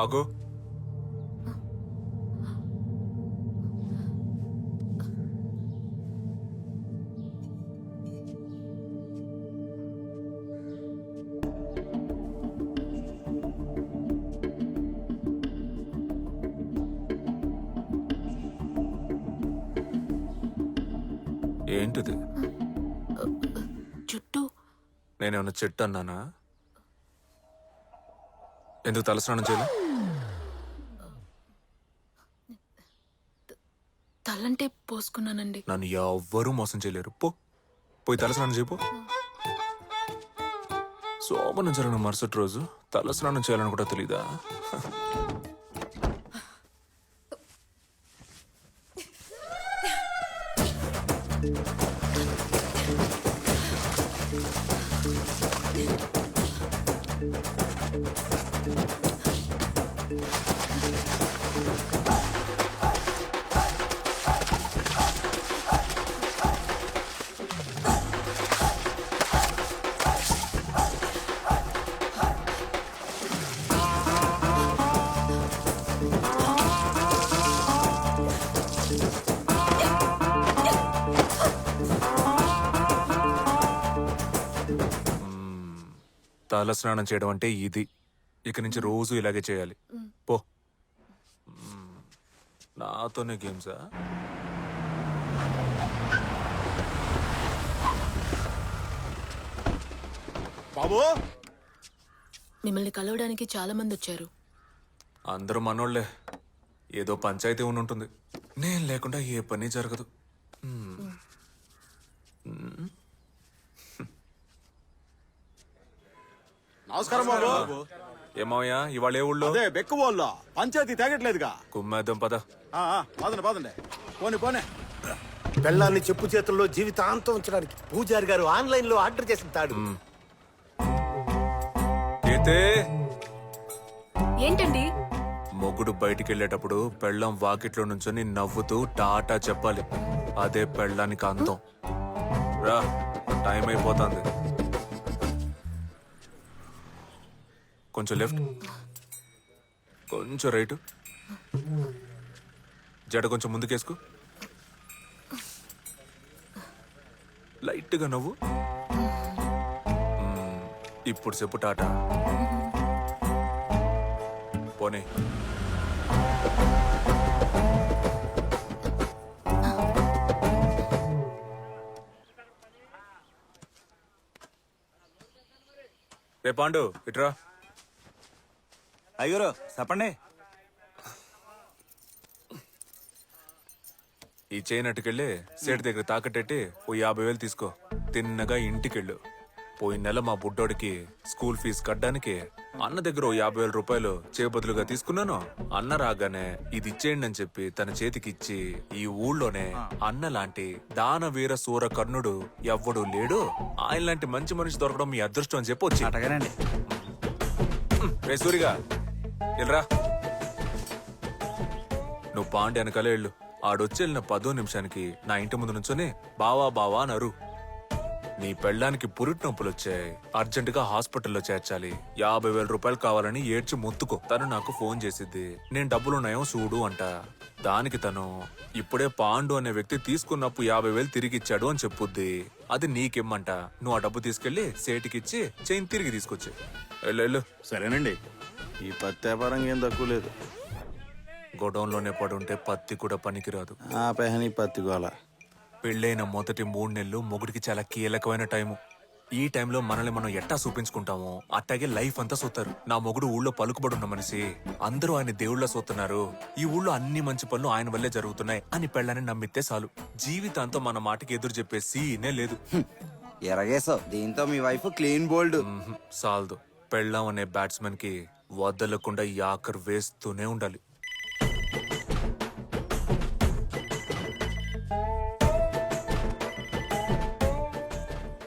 ఆగు. ఏంటిది? చుట్టూ నేనేమన్నా చెట్టు అన్నానా? ఎందుకు తలస్నానం చేయలే? తలంటే పోసుకున్నానండి. నన్ను ఎవ్వరూ మోసం చేయలేరు. పో. పోయి తలస్నానం చేయపో శోభనం జరిగిన మరుసటి రోజు తలస్నానం చేయాలని కూడా తెలీదా? తలస్నానం చేయడం అంటే ఇది. ఇక నుంచి రోజు ఇలాగే చేయాలి. పో. మ్మ్. నాతోనే గేమ్సా బాబు! మిమ్మల్ని కలవడానికి చాలా మంది వచ్చారు. అందరూ మనోళ్ళే ఏదో పంచాయతీ ఉండి ఉంటుంది నేను లేకుండా ఏ పని జరగదు. నమస్కారం బాబు. ఏమయ్యా ఇవాళ ఏ ఊళ్ళో? అదే బెక్కు వాళ్ళ పంచాయతీ తేగట్లేదుగా. కుమ్మేద్దాం పద. ఆ, ఆ, పదండి పదండి. పోనీ పోనీ పెళ్ళాన్ని చెప్పు చేతుల్లో జీవితాంతం ఉంచడానికి పూజారి గారు ఆన్లైన్లో ఆర్డర్ చేసిన తాడు. అయితే ఏంటండి? మొగుడు బయటికి వెళ్ళేటప్పుడు పెళ్ళం వాకిట్లో నుంచొని నవ్వుతూ టాటా చెప్పాలి. అదే పెళ్ళానికి అంతం రా టైం అయిపోతుంది. కొంచెం లెఫ్ట్. కొంచెం రైట్. జడ కొంచెం ముందుకేసుకో. లైట్గా నవ్వు. ఇప్పుడు చెప్పు టాటా. పోనీ. రే పాండు ఇట్రా అయ్యూరు చెప్పండి ఈ చైన్ అట్టుకెళ్ళి సేటు దగ్గర తాకట్టెట్టి ఓ యాభై వేలు తీసుకో. తిన్నగా ఇంటికెళ్ళు. పోయిన నెల మా బుడ్డోడికి స్కూల్ ఫీజు కట్టడానికి అన్న దగ్గర ఓ యాభై వేల రూపాయలు చేబదులుగా తీసుకున్నాను. అన్న రాగానే ఇది ఇచ్చేయండి అని చెప్పి తన చేతికి ఇచ్చి ఈ ఊళ్ళోనే అన్న లాంటి దానవీర సూర కర్ణుడు ఎవ్వడు లేడు. ఆయన లాంటి మంచి మనిషి దొరకడం మీ అదృష్టం అని చెప్పి వచ్చి అటగానండి. రే సూరిగా. వెళ్ళరా నువ్వు పాండి వెనకాలే వెళ్ళు. ఆడొచ్చి వెళ్ళిన పదో నిమిషానికి నా ఇంటి ముందు నుంచొని బావా బావా నరు నీ పెళ్ళానికి పురిటి నొప్పులు వచ్చాయి అర్జెంటుగా హాస్పిటల్లో చేర్చాలి. యాభై వేల రూపాయలు కావాలని ఏడ్చి మొత్తుకో. తను నాకు ఫోన్ చేసిద్ది. నేను డబ్బులున్నాయో చూడు అంట. దానికి తను ఇప్పుడే పాండు అనే వ్యక్తి తీసుకున్నప్పుడు యాభై వేలు తిరిగి ఇచ్చాడు అని చెప్పుద్ది. అది నీకిమ్మంట. నువ్వు ఆ డబ్బు తీసుకెళ్ళి సేటికిచ్చి చైన్ తిరిగి తీసుకొచ్చి వెళ్ళు సరేనండి. ఈ పత్తి వ్యాపారం ఏం తక్కువ లేదు. గొడౌన్లోనే పడుంటే పత్తి కూడా పనికిరాదు. ఆ పెహని పత్తి గోల. పెళ్ళైన మొదటి మూడు నెలలు మొగుడికి చాలా కీలకమైన టైము. ఈ టైంలో మనల్ని మనం ఎట్టా చూపించుకుంటామో అట్టాగే లైఫ్ అంతా సూతారు. నా మొగుడు ఊళ్ళో పలుకుబడి ఉన్న మనిషి అందరూ ఆయన దేవుళ్ళ సూతున్నారు. ఈ ఊళ్ళో అన్ని మంచి పనులు ఆయన వల్లే జరుగుతున్నాయి అని పెళ్ళని నమ్మితే చాలు. జీవితాంతం మన మాటకి ఎదురు చెప్పే సీనే లేదు. ఎరగేసావు దీంతో మీ వైఫ్ క్లీన్ బోల్డ్. సాల్దు. పెళ్ళాం అనే బ్యాట్స్మెన్కి వదలకుండా యాకర్ వేస్తూనే ఉండాలి.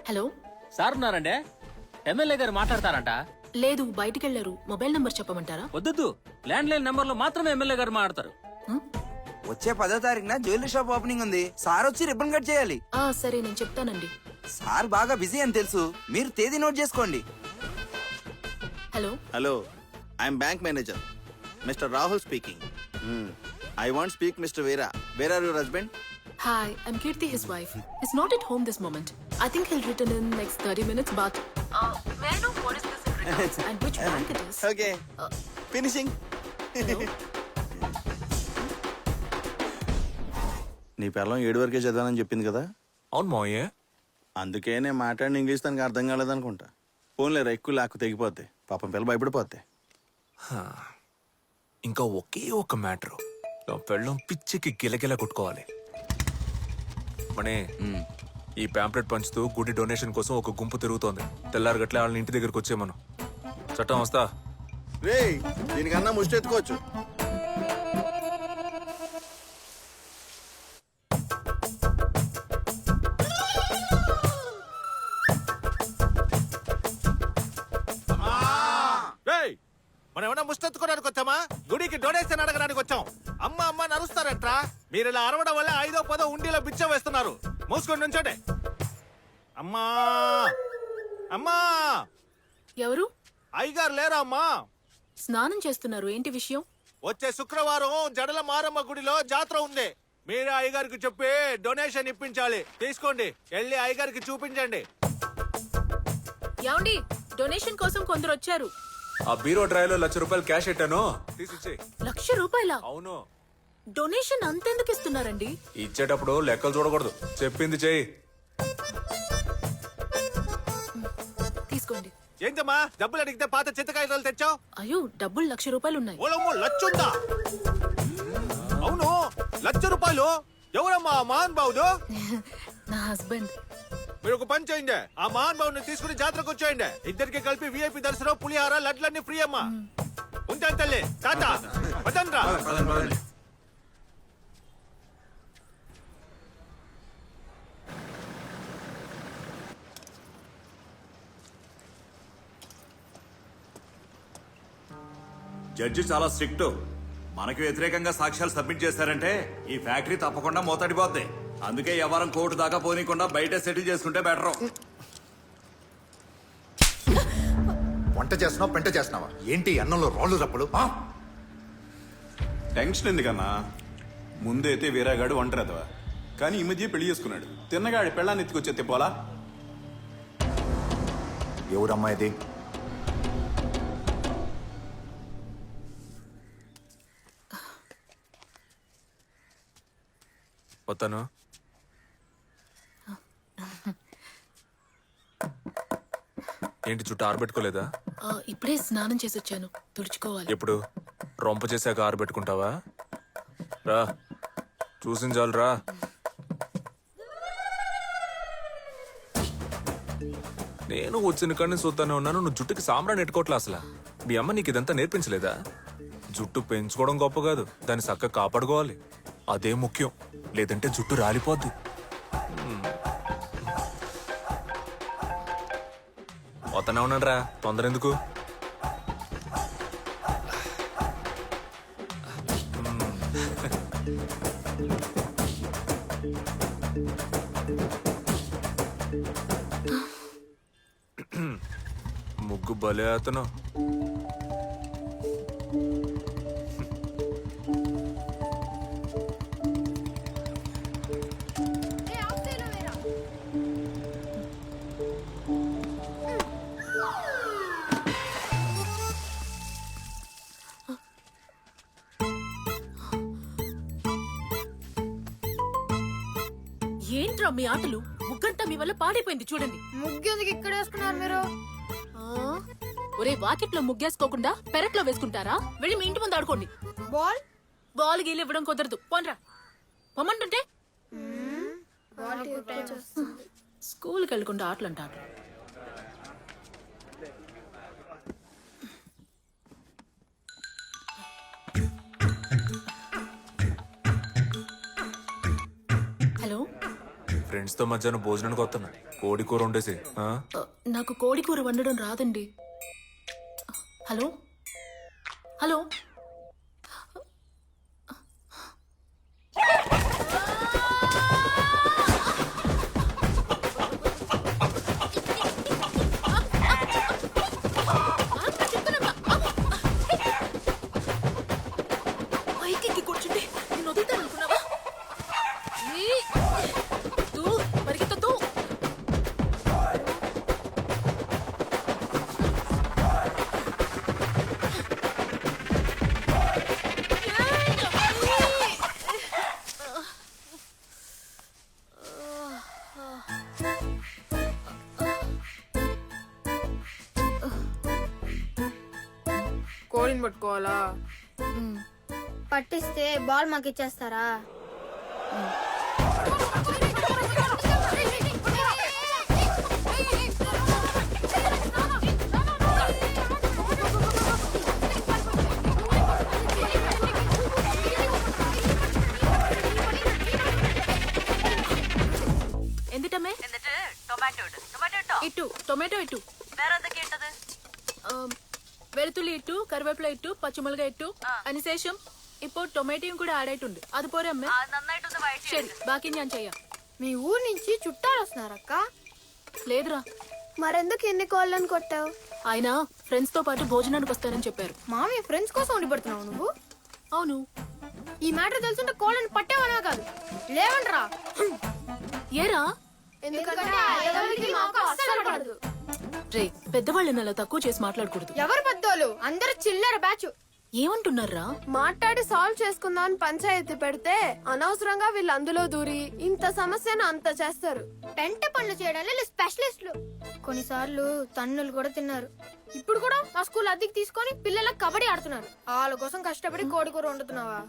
హలో? సార్ ఉన్నారండి? ఎమ్మెల్యే గారు మాట్లాడతారంట? లేదు బయటికి వెళ్ళారు మొబైల్ నంబర్ చెప్పమంటారా? వద్దొద్దు. ల్యాండ్ లైన్ నెంబర్లో మాత్రమే ఎమ్మెల్యే గారు మాట్లాడతారు. వచ్చే పదో తారీఖున జ్యువెలరీ షాప్ ఓపెనింగ్ ఉంది. సార్ వచ్చి రిబ్బన్ కట్ చేయాలి. ఆ సరే నేను చెప్తానండి. సార్ బాగా బిజీ అని తెలుసు. మీరు తేదీ నోట్ చేసుకోండి. Hello? Hello. I'm bank manager. Mister Rahul speaking. I want speak Mister Veera. Where are your husband? Hi I'm Keerthi his wife is not at home this moment. I think he'll return in next thirty minutes but may know what is this and which bank it is okay finishing నీ పిల్లం ఏడు వరకే చదివానని చెప్పింది కదా? అవును మావయ్య. అందుకే నేను మాట్లాడిన ఇంగ్లీష్ తనకి అర్థం కాలేదనుకుంటా. ఫోన్లేరా ఎక్కువ లాక్కు తెగిపోద్ది. పాపం పిల్ల భయపడిపోద్ది. ఇంకా ఒకే ఒక మ్యాటర్. నా పెళ్ళం పిచ్చికి గిలగిల కొట్టుకోవాలి. మనే ఈ పాంప్లెట్ పంచుతూ గుడి డొనేషన్ కోసం ఒక గుంపు తిరుగుతోంది. తెల్లారు గట్లే వాళ్ళని ఇంటి దగ్గరికి వచ్చేమను చట్టం వస్తా. రే దీనికన్నా ముష్టి అమ్మ నరుస్తారంట్రా మీరు ఇలా అరవడం వల్ల ఐదో పదో ఉండిలో బిచ్చం వేస్తున్నారు. మూసుకొని నుంచోండి. అమ్మా! అమ్మా! ఎవరు? అయ్యగారు లేరా అమ్మా స్నానం చేస్తున్నారు. ఏంటి విషయం? వచ్చే శుక్రవారం జడల మారమ్మ గుడిలో జాతర ఉంది. మీరే అయ్యగారికి చెప్పి డొనేషన్ ఇప్పించాలి. తీసుకోండి. వెళ్ళి అయ్యగారికి చూపించండి. ఏమండి? డొనేషన్ కోసం కొందరు వచ్చారు. ఆ బీరో డ్రైవ్లో లక్ష రూపాయలు క్యాష్ పెట్టాను తీసిచ్చే లక్ష రూపాయల? అవును. డొనేషన్ అంతెందుకు ఇస్తున్నారండి? ఇచ్చేటప్పుడు లెక్కలు చూడకూడదు. చెప్పింది చెయ్యి. తీసుకోండి. ఏంటమ్మా? డబ్బులు అడిగితే పాత చింతకాయలు తెచ్చావు? అయ్యో డబ్బులు లక్ష రూపాయలు ఉన్నాయి ఓలమ్మో లచ్చుందా? అవును లక్ష రూపాయలు? ఎవరమ్మా ఆ మహాన్ బాబుడు నా హస్బెండ్. మీరు ఒక పని చేయండి. ఆ మహాన్ బాబుని తీసుకుని జాతరకు వచ్చేయండి. ఇద్దరికి కలిపి విఐపి దర్శనం పులిహార లడ్లన్నీ ఫ్రీ అమ్మా. ఉంటాను తల్లి. తాత వదండ్రా జడ్జి చాలా స్ట్రిక్ట్. మనకి వ్యతిరేకంగా సాక్ష్యాలు సబ్మిట్ చేశారంటే ఈ ఫ్యాక్టరీ తప్పకుండా మూతడిపోద్ది. అందుకే ఎవరం కోర్టు దాకా పోనీకుండా బయట సెటిల్ చేసుకుంటే బెటర్. వంట చేస్తున్నావా? పెంట చేస్తున్నావా? ఏంటి అన్నంలో రాళ్ళు రప్పలు? టెన్షన్ ఎందుకన్నా? ముందైతే వీరాగాడు ఒంటరిదవా? కానీ ఈ మధ్య పెళ్ళి చేసుకున్నాడు. తిన్నగాడి పెళ్ళాన్ని ఎత్తుకొచ్చే తిప్పాలా ఎవరమ్మా ఇది వస్తాను ఏంటి చుట్టూ ఆరబెట్టుకోలేదా? ఆ, ఇప్పుడే స్నానం చేసి వచ్చాను. తుడుచుకోవాలి. ఎప్పుడు? రొంప చేశాక ఆరబెట్టుకుంటావా? రా చూసిన చాలు రా. నేను వచ్చిన కాడిని చూస్తానే ఉన్నాను. నువ్వు జుట్టుకి సాంబ్రాన్ని ఎట్టుకోవట్లే అసలు? మీ అమ్మ నీకు ఇదంతా నేర్పించలేదా? జుట్టు పెంచుకోవడం గొప్ప కాదు. దాన్ని చక్కగా కాపాడుకోవాలి. అదే ముఖ్యం. లేదంటే జుట్టు రాలిపోద్ది. వతనే ఉన్నాడు రా తొందర ఎందుకు ముగ్గు బలే అతను ఏంట్రా మీ ఆటలు ముగ్గంతా మీ వల్ల పాడైపోయింది చూడండి. ముగ్గెందుకు ఇక్కడ వేసుకున్నారు మీరు? ఒరే వాకిట్లో ముగ్గేసుకోకుండా పెరట్లో వేసుకుంటారా? వెళ్ళి మీ ఇంటి ముందు ఆడుకోండి. బాల్? బాల్ గీలు ఇవ్వడం కుదరదు. పోన్రా. పొమ్మంటుంటే? స్కూల్కి వెళ్ళకుండా ఆటలు అంటారు ఫ్రెండ్స్తో మధ్యాహ్నం భోజనానికి వస్తున్నా. కోడి కూర వండేసి ఆ? నాకు కోడి కూర వండడం రాదండి. హలో? హలో? పట్టుకోవాలా? పట్టిస్తే బాల్ మాకు ఇచ్చేస్తారా കറിവേപ്പില ഇട്ടു പച്ചമുളക് ഇട്ടു അതിനുശേഷം ഇപ്പോൾ ടൊമാറ്റോയും കൂടെ ആഡ് ആയിട്ടുണ്ട് അതുപോലെ അമ്മ അത് നന്നായിട്ടൊന്ന് വഴറ്റി ശരി ബാക്കി ഞാൻ ചെയ്യാം మీ ఊరు నుంచి చుట్టాలు వస్తున్నారక్క లేదురా మరెందుకు ఎన్ని కోళ్ళని కొట్టావు ఆయన ఫ్రెండ్స్ తో పాటు భోజనానికి వస్తారని చెప్పారు మామయ్య ఫ్రెండ్స్ కోసం ఉండి పడుతున్నావు నువ్వు అవును ఈ మ్యాటర్ తెలుసుంటే కోళ్ళని పట్టేవనా కాదు లేవండ్రా ఏరా ఎందుకంటే రే పెద్దవాళ్ళని అలా తక్కువ చేసి మాట్లాడకూడదు. ఎవరు పెద్దోళ్ళు? అందరు చిల్లర బ్యాచ్. ఏమంటున్నారా? మాట్లాడి సాల్వ్ చేసుకుందాం అని పంచాయతీ పెడితే అనవసరంగా వీళ్ళు అందులో దూరి ఇంత సమస్యను అంత చేస్తారు. పెంట పనులు చేయడానికి వీళ్ళు స్పెషలిస్టులు. కొన్నిసార్లు తన్నులు కూడా తిన్నారు. ఇప్పుడు కూడా మా స్కూల్ అద్దెకి తీసుకొని పిల్లలకు కబడ్డీ ఆడుతున్నారు. వాళ్ళ కోసం కష్టపడి కోడి కూర వండుతున్నావా?